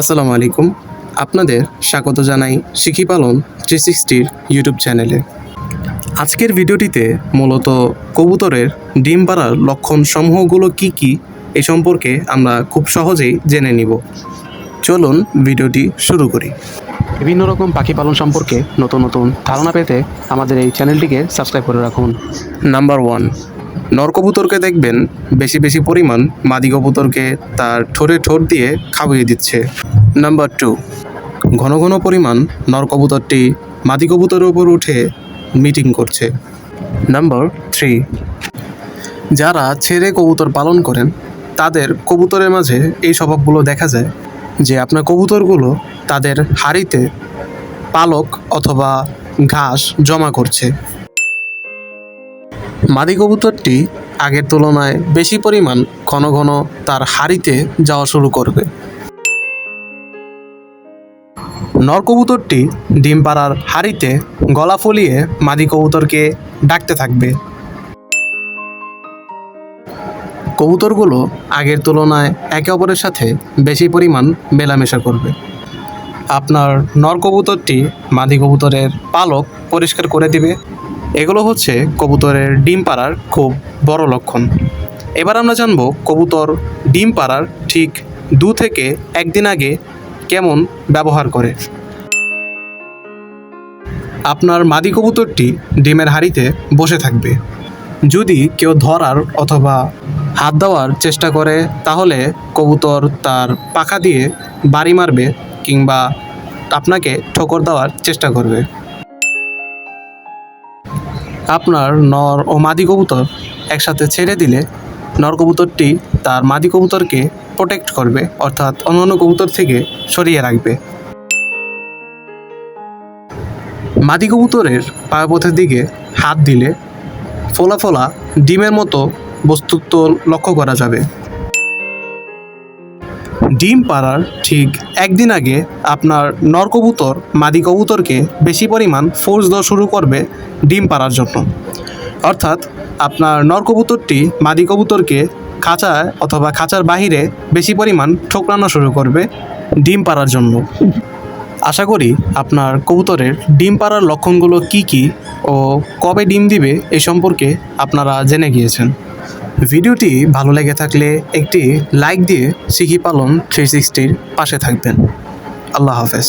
আসসালামু আলাইকুম। আপনাদের স্বাগত জানাই শিখি পালন থ্রি সিক্সটির ইউটিউব চ্যানেলে আজকের ভিডিওটিতে মূলত কবুতরের ডিম পাড়ার লক্ষণ সমূহগুলো কি কি এ সম্পর্কে আমরা খুব সহজেই জেনে নিব। চলুন ভিডিওটি শুরু করি। বিভিন্ন রকম পাখি পালন সম্পর্কে নতুন নতুন ধারণা পেতে আমাদের এই চ্যানেলটিকে সাবস্ক্রাইব করে রাখুন। নাম্বার ওয়ান নর কবুতরকে দেখবেন বেশি বেশি পরিমাণ মাদি কবুতরকে তার ঠোঁটে ঠোঁট দিয়ে খাওয়িয়ে দিচ্ছে। নাম্বার টু ঘন ঘন পরিমাণ নর কবুতরটি মাদি কবুতরের উপর উঠে মিটিং করছে। নাম্বার থ্রি যারা ছেড়ে কবুতর পালন করেন, তাদের কবুতরের মাঝে এই স্বভাবগুলো দেখা যায় যে আপনার কবুতরগুলো তাদের হাড়িতে পালক অথবা ঘাস জমা করছে। মাদি কবুতরটি আগের তুলনায় বেশি পরিমাণ ঘন ঘন তার হাড়িতে যাওয়া শুরু করবে। নর কবুতরটি ডিম পাড়ার হাড়িতে গলা ফলিয়ে মাদি কবুতরকে ডাকতে থাকবে। কবুতরগুলো আগের তুলনায় একে অপরের সাথে বেশি পরিমাণ মেলামেশা করবে। আপনার নর কবুতরটি মাদি কবুতরের পালক পরিষ্কার করে দিবে। এগুলো হচ্ছে কবুতরের ডিম পাড়ার খুব বড় লক্ষণ। এবার আমরা জানব কবুতর ডিম পাড়ার ঠিক দু থেকে একদিন আগে কেমন ব্যবহার করে। আপনার মাদি কবুতরটি ডিমের হাড়িতে বসে থাকবে। যদি কেউ ধরার অথবা হাত দেওয়ার চেষ্টা করে, তাহলে কবুতর তার পাখা দিয়ে বাড়ি মারবে কিংবা আপনাকে ঠোকর দেওয়ার চেষ্টা করবে। আপনার নর ও মাদি কবুতর একসাথে ছেড়ে দিলে নর কবুতরটি তার মাদি কবুতরকে প্রোটেক্ট করবে, অর্থাৎ অন্যান্য কবুতর থেকে সরিয়ে রাখবে। মাদি কবুতরের পায়পথের দিকে হাত দিলে ফোলা ফোলা ডিমের মতো বস্তুত্ব লক্ষ্য করা যাবে। ডিম পাড়ার ঠিক একদিন আগে আপনার নর কবুতর মাদি কবুতরকে বেশি পরিমাণ ফোর্স দেওয়া শুরু করবে ডিম পাড়ার জন্য। অর্থাৎ আপনার নর কবুতরটি মাদি কবুতরকে খাঁচায় অথবা খাঁচার বাহিরে বেশি পরিমাণ ঠোকরানো শুরু করবে ডিম পাড়ার জন্য। আশা করি আপনার কবুতরের ডিম পাড়ার লক্ষণগুলো কি কি ও কবে ডিম দিবে এই সম্পর্কে আপনারা জেনে গিয়েছেন। ভিডিওটি ভালো লেগে থাকলে একটি লাইক দিয়ে শিখি পালন থ্রি সিক্সটির পাশে থাকবেন। আল্লাহ হাফেজ।